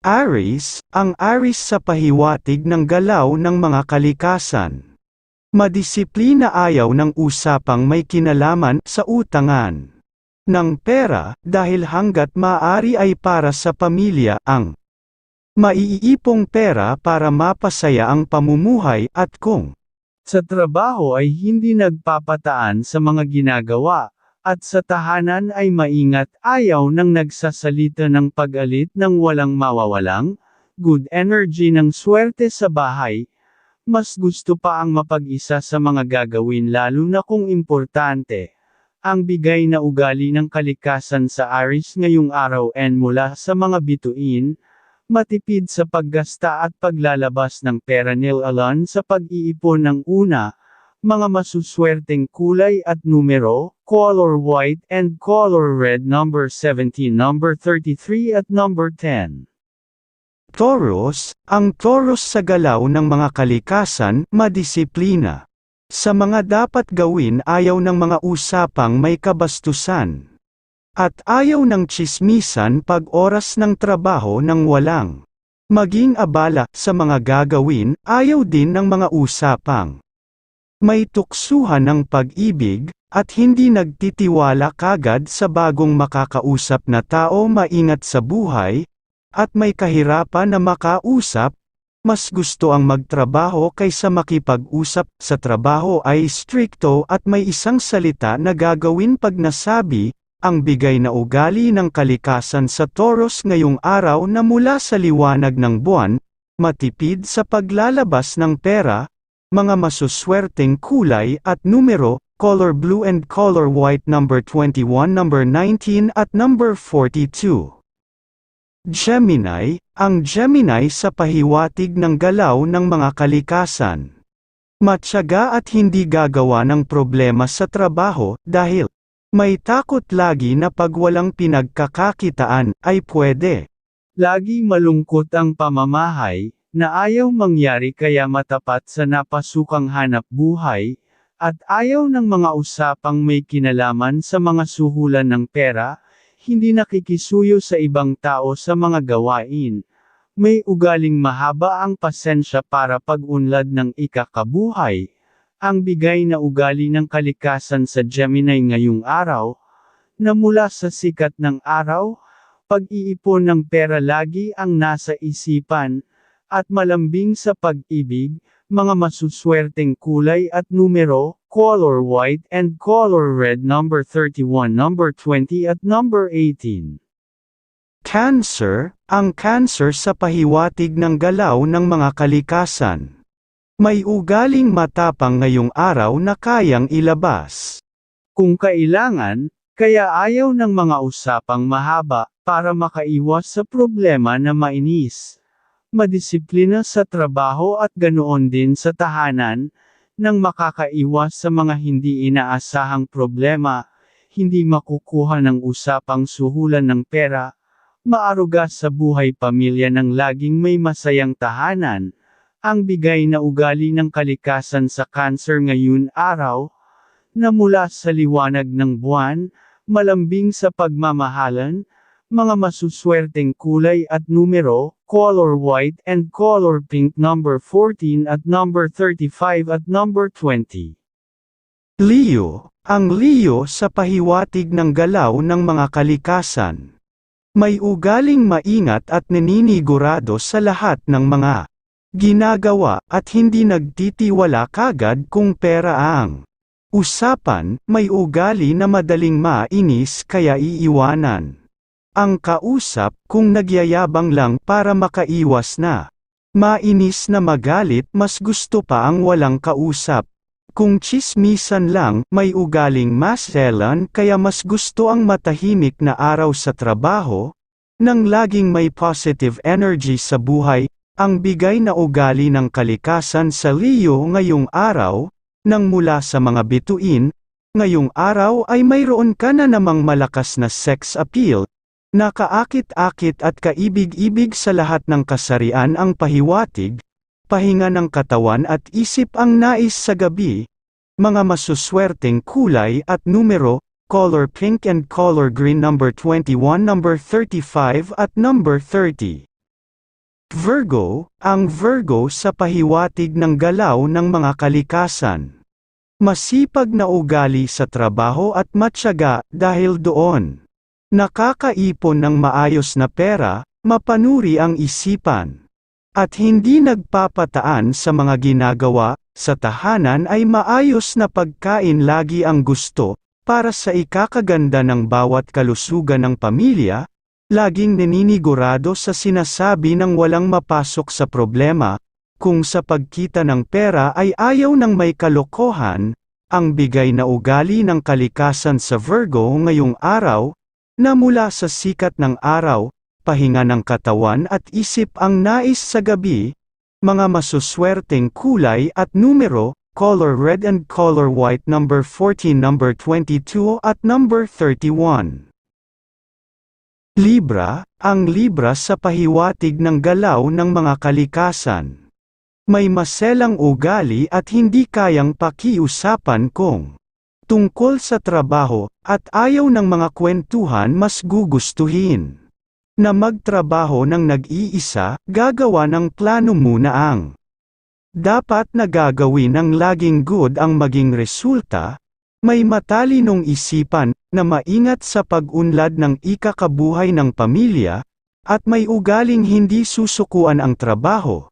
Aries, ang Aries sa pahiwatig ng galaw ng mga kalikasan. Madisiplina ayaw ng usapang may kinalaman sa utangan. Ng pera, dahil hanggat maaari ay para sa pamilya, ang maiipong pera para mapasaya ang pamumuhay at kung Sa trabaho ay hindi nagpapataan sa mga ginagawa, at sa tahanan ay maingat ayaw ng nagsasalita ng pag-alit ng walang mawawalang, good energy ng swerte sa bahay, mas gusto pa ang mapag-isa sa mga gagawin lalo na kung importante. Ang bigay na ugali ng kalikasan sa Aris ngayong araw and mula sa mga bituin, matipid sa paggasta at paglalabas ng pera nil alan sa pag-iipon ng una, mga masuswerteng kulay at numero, color white and color red number 17 number 33 at number 10. Taurus, ang Taurus sa galaw ng mga kalikasan, madisiplina. Sa mga dapat gawin ayaw ng mga usapang may kabastusan. At ayaw ng chismisan pag oras ng trabaho ng walang. Maging abala sa mga gagawin, ayaw din ng mga usapang. May tuksuhan ng pag-ibig, at hindi nagtitiwala kagad sa bagong makakausap na tao maingat sa buhay, at may kahirapan na makausap, mas gusto ang magtrabaho kaysa makipag-usap sa trabaho ay strikto at may isang salita na gagawin pag nasabi, ang bigay na ugali ng kalikasan sa Taurus ngayong araw na mula sa liwanag ng buwan, matipid sa paglalabas ng pera, mga masuswerteng kulay at numero, color blue and color white number 21 number 19 at number 42. Gemini, ang Gemini sa pahiwatig ng galaw ng mga kalikasan. Matyaga at hindi gagawa ng problema sa trabaho dahil may takot lagi na pag walang pinagkakakitaan ay pwede. Lagi malungkot ang pamamahay, na ayaw mangyari kaya matapat sa napasukang hanap buhay, at ayaw ng mga usapang may kinalaman sa mga suhulan ng pera, hindi nakikisuyo sa ibang tao sa mga gawain. May ugaling mahaba ang pasensya para pag-unlad ng ikakabuhay. Ang bigay na ugali ng kalikasan sa Gemini ngayong araw, na mula sa sikat ng araw, pag-iipon ng pera lagi ang nasa isipan, at malambing sa pag-ibig, mga masuswerteng kulay at numero, color white and color red number 31 number 20 at number 18. Cancer, ang cancer sa pahiwatig ng galaw ng mga kalikasan. May ugaling matapang ngayong araw na kayang ilabas. Kung kailangan, kaya ayaw ng mga usapang mahaba, para makaiwas sa problema na mainis. Madisiplina sa trabaho at ganoon din sa tahanan, nang makakaiwas sa mga hindi inaasahang problema, hindi makukuha ng usapang suhulan ng pera, maaruga sa buhay pamilya ng laging may masayang tahanan, ang bigay na ugali ng kalikasan sa cancer ngayon araw, na mula sa liwanag ng buwan, malambing sa pagmamahalan, mga masuswerteng kulay at numero, color white and color pink number 14 at number 35 at number 20. Leo, ang Leo sa pahiwatig ng galaw ng mga kalikasan. May ugaling maingat at naninigurado sa lahat ng mga ginagawa at hindi nagtitiwala kagad kung pera ang usapan, may ugali na madaling mainis kaya iiwanan. Ang kausap kung nagyayabang lang para makaiwas na. Mainis na magalit mas gusto pa ang walang kausap. Kung chismisan lang, may ugaling maselan kaya mas gusto ang matahimik na araw sa trabaho, nang laging may positive energy sa buhay, ang bigay na ugali ng kalikasan sa Leo ngayong araw, nang mula sa mga bituin, ngayong araw ay mayroon ka na namang malakas na sex appeal, Nakaakit-akit at kaibig-ibig sa lahat ng kasarian ang pahiwatig, pahinga ng katawan at isip ang nais sa gabi, mga masuswerteng kulay at numero, color pink and color green number 21 number 35 at number 30. Virgo, ang Virgo sa pahiwatig ng galaw ng mga kalikasan. Masipag na ugali sa trabaho at matyaga dahil doon. Nakakaipon ng maayos na pera, mapanuri ang isipan. At hindi nagpapataan sa mga ginagawa, sa tahanan ay maayos na pagkain lagi ang gusto, para sa ikakaganda ng bawat kalusugan ng pamilya, laging naninigurado sa sinasabi ng walang mapasok sa problema, kung sa pagkita ng pera ay ayaw ng may kalokohan, ang bigay na ugali ng kalikasan sa Virgo ngayong araw, na mula sa sikat ng araw, pahinga ng katawan at isip ang nais sa gabi, mga masuswerteng kulay at numero, color red and color white number 14 number 22 at number 31. Libra, ang Libra sa pahiwatig ng galaw ng mga kalikasan. May maselang ugali at hindi kayang pakiusapan kung tungkol sa trabaho, at ayaw ng mga kwentuhan mas gugustuhin. Na magtrabaho ng nag-iisa, gagawa ng plano muna ang dapat na gagawin ng laging good ang maging resulta, may matalinong isipan, na maingat sa pag-unlad ng ikakabuhay ng pamilya, at may ugaling hindi susukuan ang trabaho.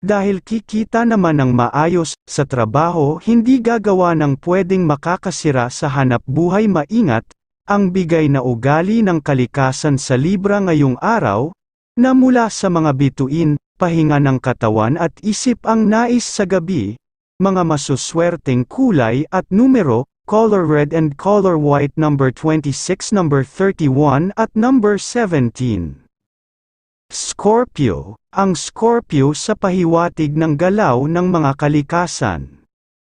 Dahil kikita naman ng maayos, sa trabaho hindi gagawa ng pwedeng makakasira sa hanap buhay maingat, ang bigay na ugali ng kalikasan sa Libra ngayong araw, na mula sa mga bituin, pahinga ng katawan at isip ang nais sa gabi, mga masuswerteng kulay at numero, color red and color white number 26 number 31 at number 17. Scorpio, ang Scorpio sa pahiwatig ng galaw ng mga kalikasan.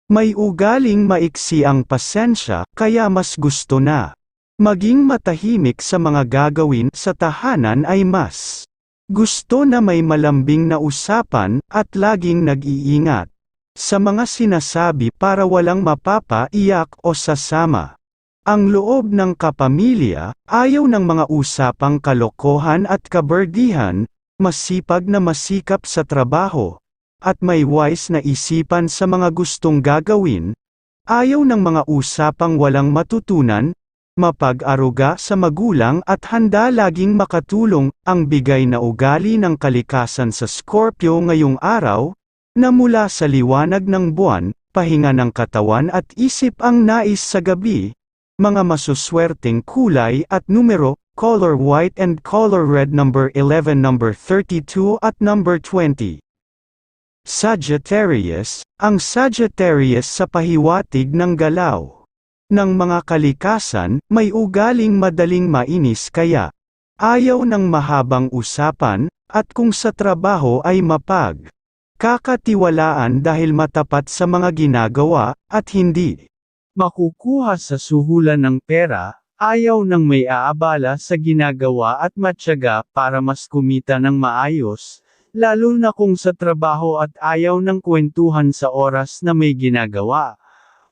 May ugaling maiksi ang pasensya, kaya mas gusto na maging matahimik sa mga gagawin sa tahanan ay mas gusto na may malambing na usapan at laging nag-iingat sa mga sinasabi para walang mapapaiyak o sasama. Ang loob ng kapamilya, ayaw ng mga usapang kalokohan at kaberdihan, masipag na masikap sa trabaho, at may wise na isipan sa mga gustong gagawin, ayaw ng mga usapang walang matutunan, mapag-aruga sa magulang at handa laging makatulong, ang bigay na ugali ng kalikasan sa Scorpio ngayong araw, na mula sa liwanag ng buwan, pahinga ng katawan at isip ang nais sa gabi, mga masuswerteng kulay at numero, color white and color red number 11 number 32 at number 20. Sagittarius, ang Sagittarius sa pahiwatig ng galaw. Ng mga kalikasan, may ugaling madaling mainis kaya. Ayaw ng mahabang usapan, at kung sa trabaho ay mapag. Kakatiwalaan dahil matapat sa mga ginagawa, at hindi. Makukuha sa suhulan ng pera, ayaw ng may aabala sa ginagawa at matyaga para mas kumita ng maayos, lalo na kung sa trabaho at ayaw ng kwentuhan sa oras na may ginagawa.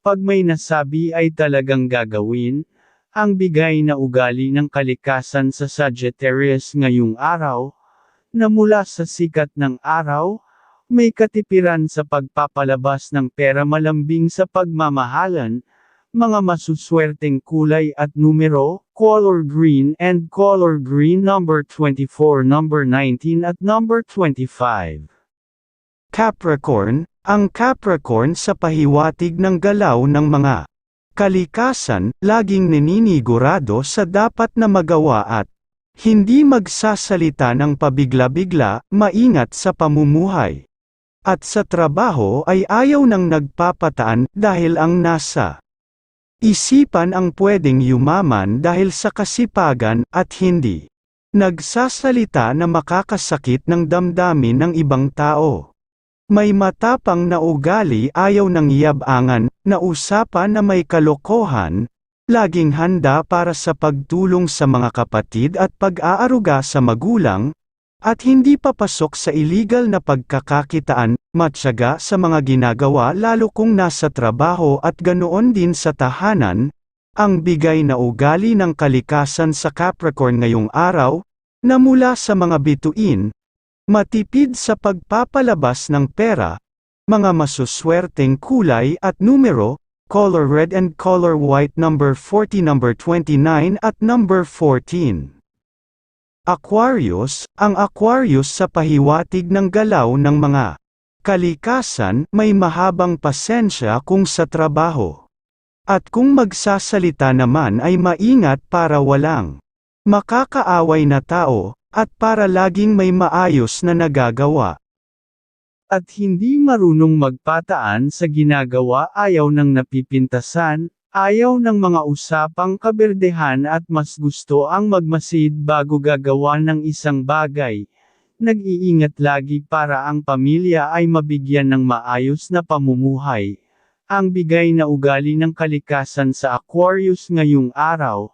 Pag may nasabi ay talagang gagawin, ang bigay na ugali ng kalikasan sa Sagittarius ngayong araw, na mula sa sikat ng araw, may katipiran sa pagpapalabas ng pera malambing sa pagmamahalan, mga masuswerteng kulay at numero, color green and color green number 24 number 19 at number 25. Capricorn, ang Capricorn sa pahiwatig ng galaw ng mga kalikasan, laging naninigurado sa dapat na magawa at hindi magsasalita ng pabigla-bigla, maingat sa pamumuhay. At sa trabaho ay ayaw nang nagpapataan dahil ang nasa isipan ang pwedeng yumaman dahil sa kasipagan at hindi nagsasalita na makakasakit ng damdamin ng ibang tao. May matapang na ugali ayaw ng yabangan, na usapan na may kalokohan, laging handa para sa pagtulong sa mga kapatid at pag-aaruga sa magulang, at hindi papasok sa illegal na pagkakakitaan, matyaga sa mga ginagawa lalo kung nasa trabaho at ganoon din sa tahanan, ang bigay na ugali ng kalikasan sa Capricorn ngayong araw, na mula sa mga bituin, Matipid sa pagpapalabas ng pera, mga masuswerteng kulay at numero, color red and color white number 40 number 29 at number 14. Aquarius, ang Aquarius sa pahiwatig ng galaw ng mga kalikasan, may mahabang pasensya kung sa trabaho. At kung magsasalita naman ay maingat para walang makakaaway na tao, at para laging may maayos na nagagawa. At hindi marunong magpataan sa ginagawa ayaw ng napipintasan, ayaw ng mga usapang kaberdehan at mas gusto ang magmasid bago gagawa ng isang bagay. Nag-iingat lagi para ang pamilya ay mabigyan ng maayos na pamumuhay. Ang bigay na ugali ng kalikasan sa Aquarius ngayong araw,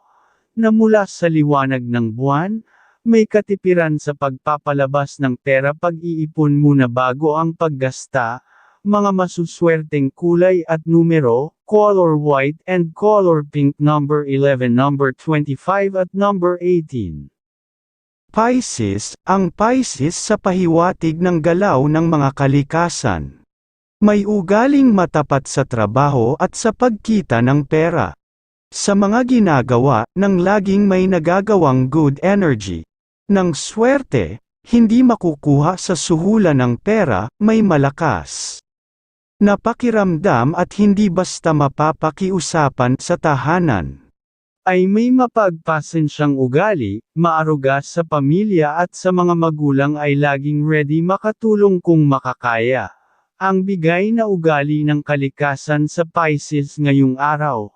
na mula sa liwanag ng buwan, may katipiran sa pagpapalabas ng pera pag-iipon muna bago ang paggasta, mga masuswerteng kulay at numero, color white and color pink number 11 number 25 at number 18. Pisces, ang Pisces sa pahiwatig ng galaw ng mga kalikasan. May ugaling matapat sa trabaho at sa pagkita ng pera. Sa mga ginagawa, nang laging may nagagawang good energy. Ng swerte, hindi makukuha sa suhulan ng pera, may malakas. Napakiramdam at hindi basta mapapakiusapan sa tahanan. Ay may mapagpasensyang ugali, maaruga sa pamilya at sa mga magulang ay laging ready makatulong kung makakaya. Ang bigay na ugali ng kalikasan sa Pisces ngayong araw,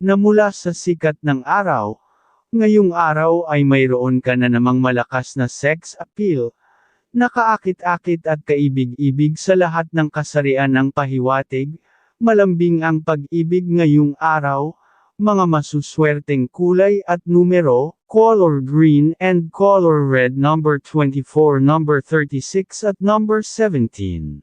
na mula sa sikat ng araw, ngayong araw ay mayroon ka na namang malakas na sex appeal, nakaakit-akit at kaibig-ibig sa lahat ng kasarian ng pahiwatig, malambing ang pag-ibig ngayong araw, mga masuswerteng kulay at numero, color green and color red number 24 number 36 at number 17.